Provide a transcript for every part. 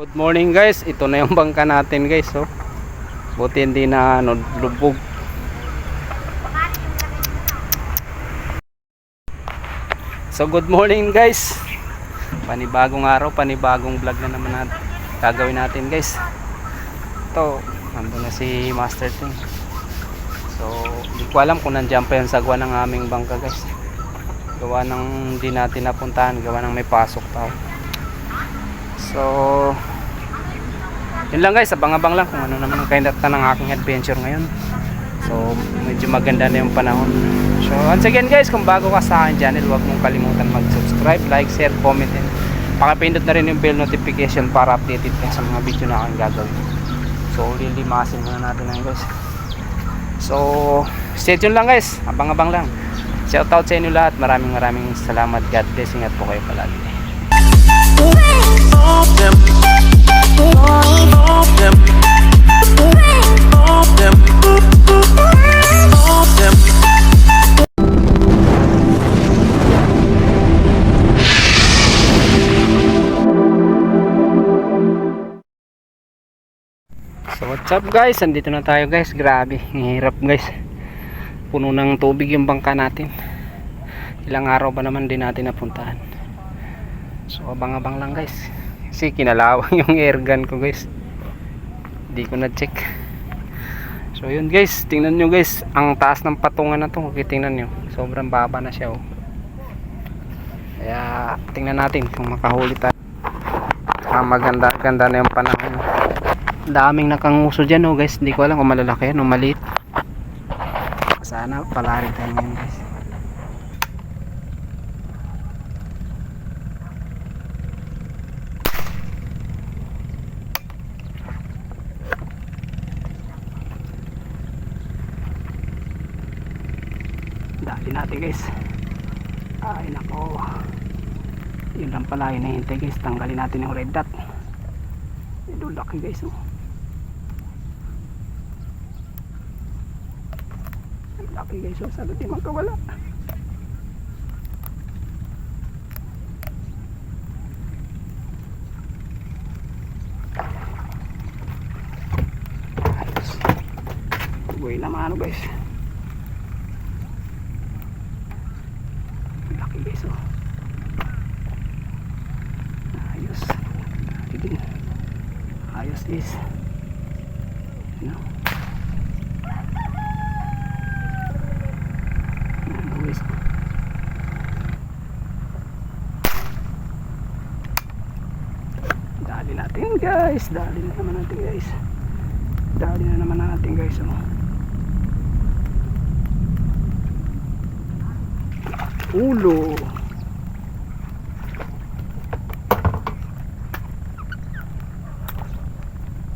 Good morning guys, ito na yung bangka natin guys oh. Buti hindi na ano, lubog. So good morning guys. Panibagong araw, panibagong vlog na naman natin. Gagawin natin guys. Ito, nandun na si Master Ting. So, hindi ko alam kung nandiyan pa yung sagwa ng aming bangka guys. Gawa ng hindi natin napuntahan, gawa ng may pasok tao. So, yun lang guys, abang-abang lang kung ano naman ang kaindat ng aking adventure ngayon. So, medyo maganda na yung panahon. So, once again guys, kung bago ka sa akin channel, huwag mong kalimutan mag-subscribe, like, share, comment, and pakipindot na rin yung bell notification para updated ka sa mga video na aking gagawin. So, lilimasin muna natin na guys. So, stay tuned lang guys. Abang-abang lang. Shoutout sa inyo lahat. Maraming maraming salamat. God bless. Ingat po kayo palagi. So what's up guys? Andito na tayo guys. Grabe, hirap guys. Puno ng tubig yung bangka natin. Ilang araw ba naman din natin napuntahan. So abang-abang lang guys. Kasi kinalawang yung airgun ko guys. Hindi ko na check. So yun guys, tingnan nyo guys. Ang taas ng patungan na to. Tingnan nyo. Sobrang baba na siya oh. Kaya tingnan natin kung makahuli tayo. Ah, maganda, ganda na yung panahon daming nakanguso dyan oh guys hindi ko alam kung malalaki yan o maliit sana palari tayo ngayon guys dali natin guys ay nako yun lang pala yung nahintay guys tanggalin natin yung red dot ito laki guys oh. Laki guys oh. Sana di magkawala. Buhay naman ano guys. Ang laki guys oh. Ayos. Laki din ayos is no guys. dali natin guys dali na naman natin guys dali na naman natin guys oh. ulo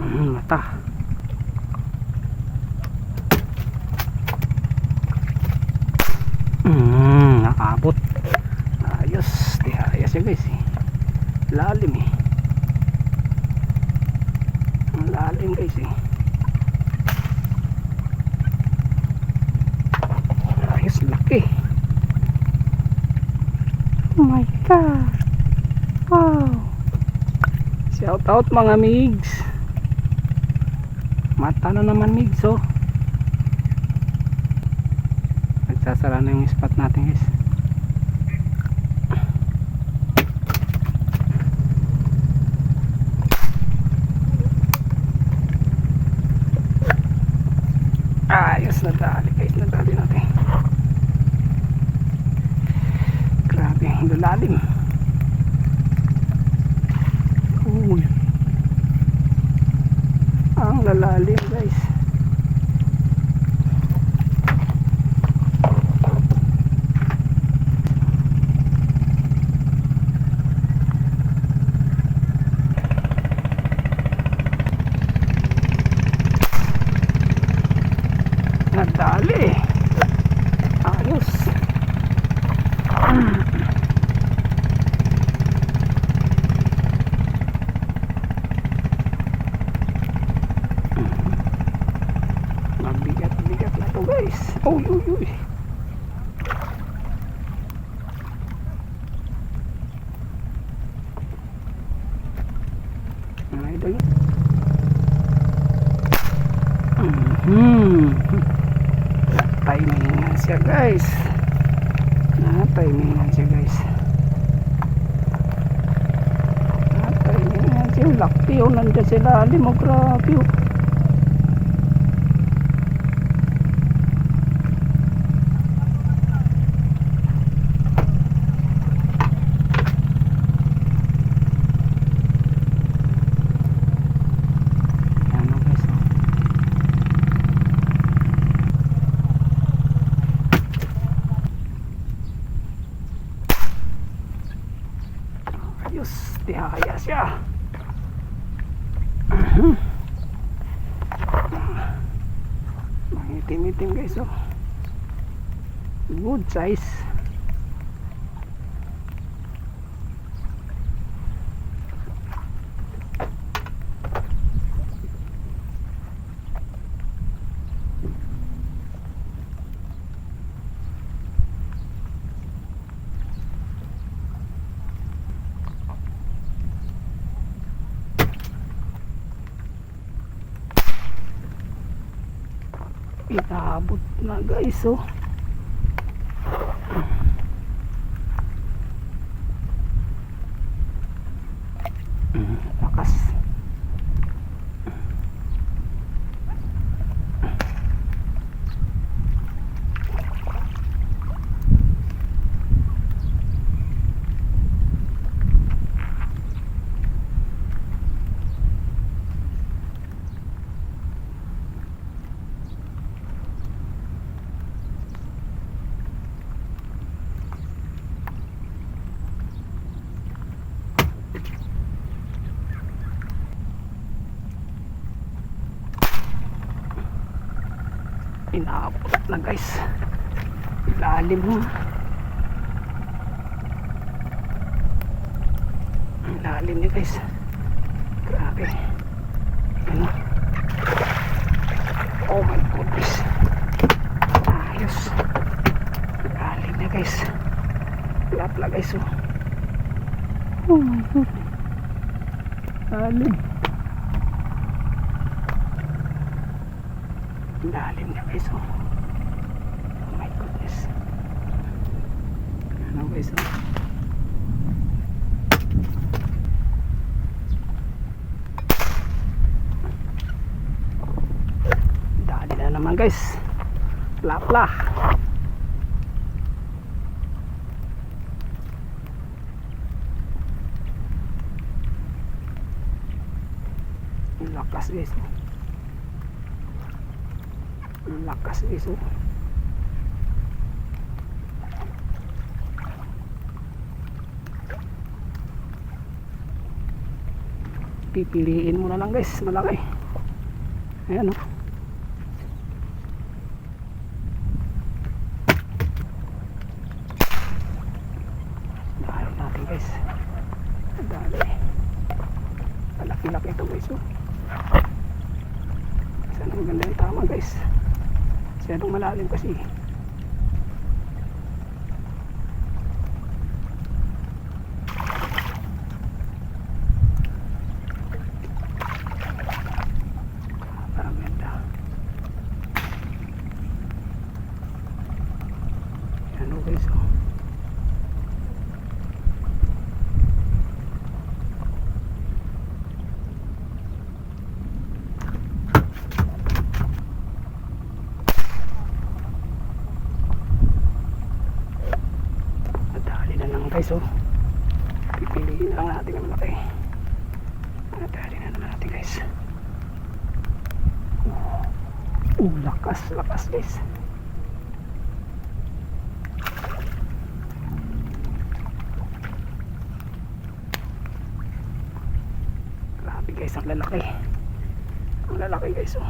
Mm, mata. Mm, nakabot. Ayos. Di ayos yun guys. eh. Lalim eh. Lalim guys eh. Ayos laki. Oh my god. Wow. Shout out mga migs mata na naman migs oh. Nagsasara na yung spot natin guys. Ayos na dali guys. Nadali natin. Grabe ang lalalim uy ang lalalim guys nadali ayos mabigat bigat na to guys uy uy uy Mga idol. Mhm. Timingan siya guys. Na-timingan siya guys. Na-timingan siya. Lakti yun. Nandiyan sila. Alim mo. Grabe oh. Ano guys oh. Ayos, tihaya siya. Mhm. Mangitim-itim guys oh. Good size. Inaabot na guys oh. Mm, Lakas. Inaabot na guys. Lalim mo. Ang lalim niya guys. Grabe. Ano? Oh my goodness. Ayos. Lalim niya guys. Lapla guys oh. Oh my god. Lalim. Ang lalim niya guys oh. Oh my goodness. Ano guys oh. Dali na naman guys. Lapla. Lakas guys. oh. Ang Lakas oh. Pipiliin mo na lang guys. Malaki. Ayan oh. Dali natin guys. Dali. Malaki-laki ito guys. Oh. Saan ang ganda yung tama guys. Masyadong malalim kasi. Ang ganda. Yan oh guys. Oh. Nadali na naman guys oh. Pipiliin lang natin ang malaki. Nadali na naman natin guys. Uh, uh guys. Grabe guys, ang lalaki. Ang lalaki guys oh.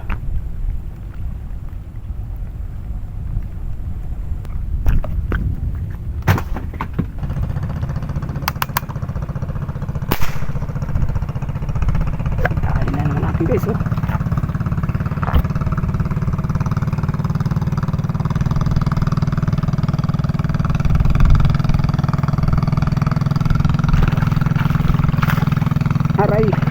Guys oh. Aray.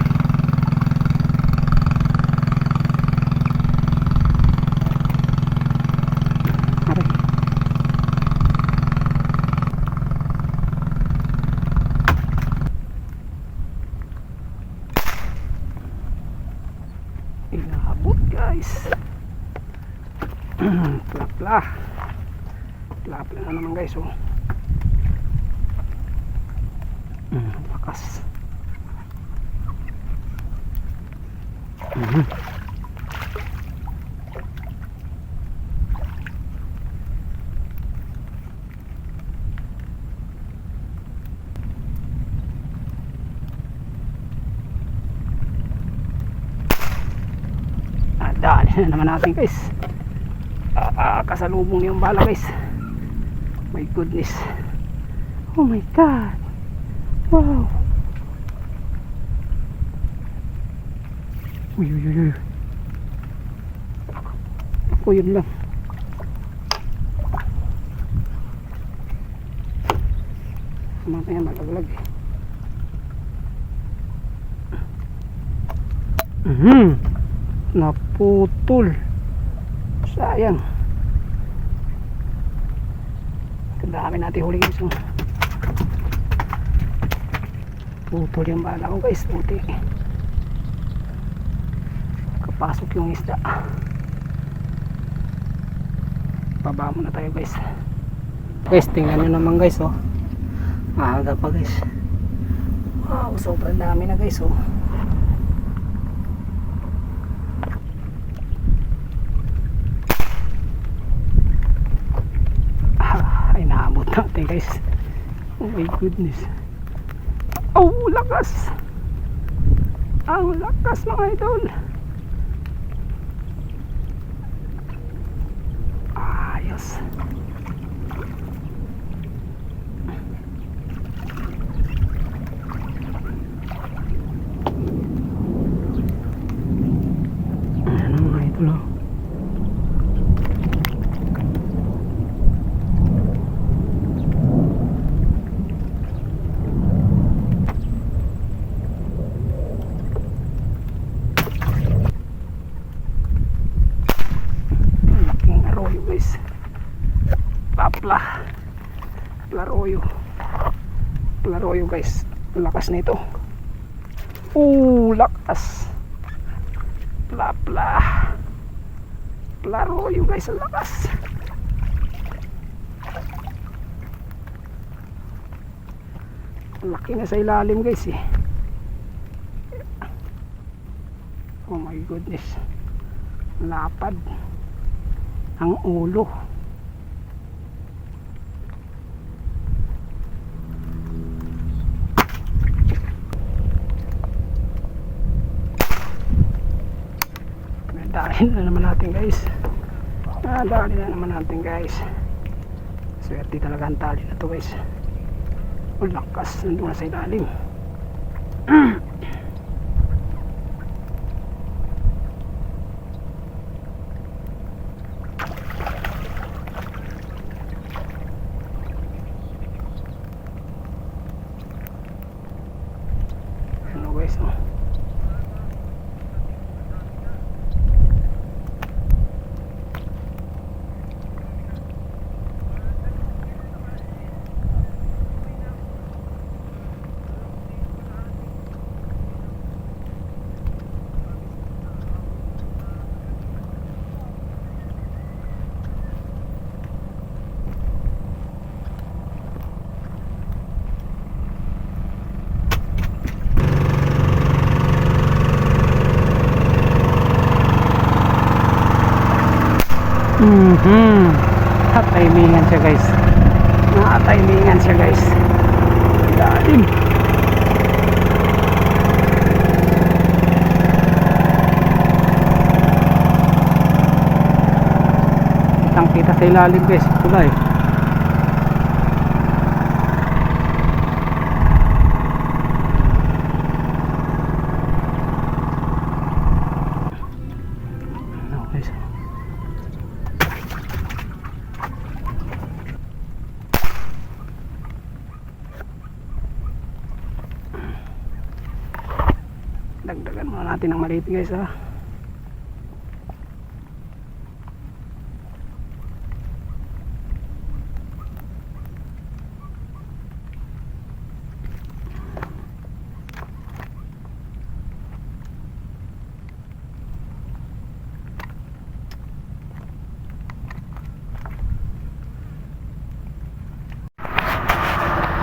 abot guys. Pla-pla. Pla-pla na naman guys oh. Mm, lakas. Mhm. Ah, dali na naman natin guys. Ah, ah, kasalubong yung bala guys. My goodness. Oh my god. Wow. Uy, uy, uy, uy. Ako yun lang. Mamaya malaglag eh. Mhm. Naputol. Sayang. Kadami natin huli guys. oh. Putol yung bala ko guys. Puti. Kapasok yung isda. Baba muna tayo guys. Guys, tingnan nyo naman guys oh. Maaga pa guys. Wow, sobrang dami na guys oh. Ah, ay naabot natin guys. Oh my goodness. Oh, lakas. Ang lakas mga idol. Ayos. Ayan ang mga idol oh. Ang laking arroyo guys. Papla. Plaroyo. Plaroyo guys. Lakas nito. Oo, lakas. Plapla. Plaroyo guys. Ang lakas. Ang laki na sa ilalim guys eh. Oh my goodness. Lapad ang ulo. Dali na naman natin guys. Ah, dali na naman natin guys. Swerte talaga ang tali na to guys. Ang lakas nandun na sa ilalim. Ano guys, oh. Mhm. Nakatimingan siya guys. Nakatimingan siya guys. Lalim. Kitang kita sa ilalim guys. Pula eh. Sama natin ng maliit guys ha.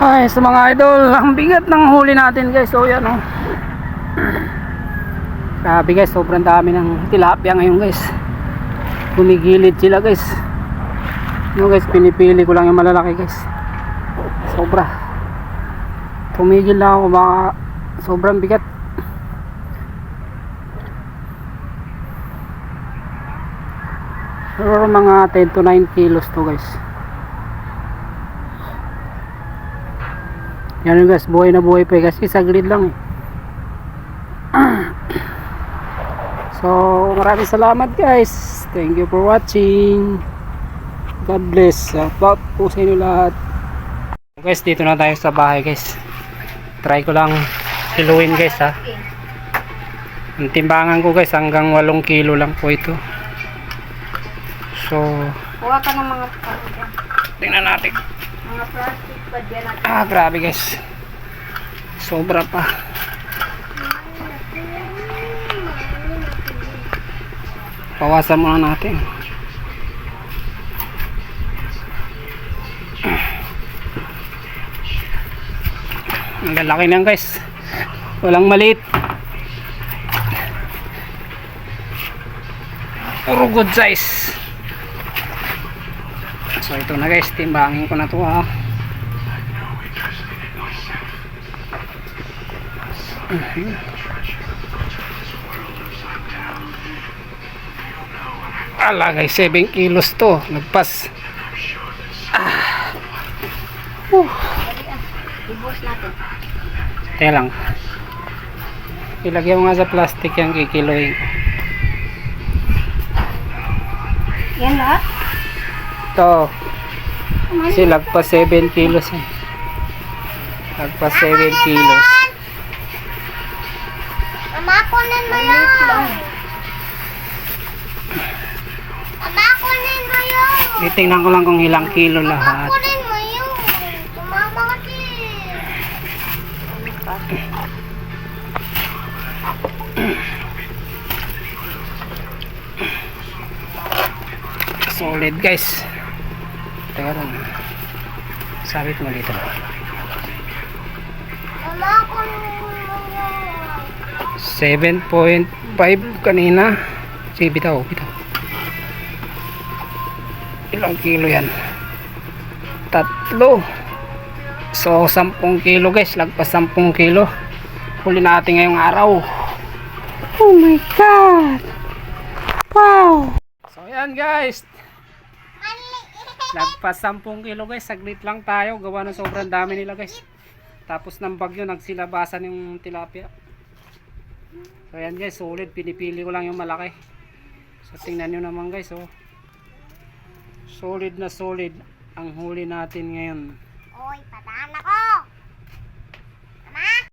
Ay, sa mga idol, ang bigat ng huli natin guys. So, yan o. Oh. Grabe guys, sobrang dami ng tilapia ngayon guys. Kumigilid sila guys. No guys, pinipili ko lang yung malalaki guys. Sobra. Tumigil lang ako baka sobrang bigat. Pero mga 10 to 9 kilos to guys. Yan guys, buhay na buhay pa eh, kasi saglit lang eh. So, maraming salamat guys. Thank you for watching. God bless. Shout out po sa inyo lahat. Guys, dito na tayo sa bahay guys. Try ko lang kiluin guys ha. Ang timbangan ko guys hanggang 8 kilo lang po ito. So, Kuha ka ng mga tingnan natin. Mga plastic pa dyan at Ah, grabe guys. Sobra pa. Pawasan muna natin. Ang lalaki niyan guys. Walang maliit. Puro good size. So ito na guys, timbangin ko na to ha. Ala guys, 7 kilos to. Nagpas. ibos natin. Teka lang. Ilagay mo nga sa plastic yung kikiloy. Yan lahat? Ito. Kasi lagpas 7 kilos eh. Lagpas 7 kilos. Mama, kunin mo yun! Mama, kunin mo yun! Titingnan ko lang kung ilang kilo lahat. Solid guys. Teka lang. Sabit mo dito. Mo yun! 7.5 kanina. Sige, bitaw, bitaw. Ilang kilo yan? Tatlo. So, 10 kilo guys. Lagpas 10 kilo. Huli natin ngayong araw. Oh my God! Wow! So, yan guys. Lagpas 10 kilo guys. Saglit lang tayo. Gawa ng sobrang dami nila guys. Tapos ng bagyo, nagsilabasan yung tilapia. So yan guys, solid. Pinipili ko lang yung malaki. So tingnan nyo naman guys, oh. Solid na solid ang huli natin ngayon. Oy, patahan ako! Mama!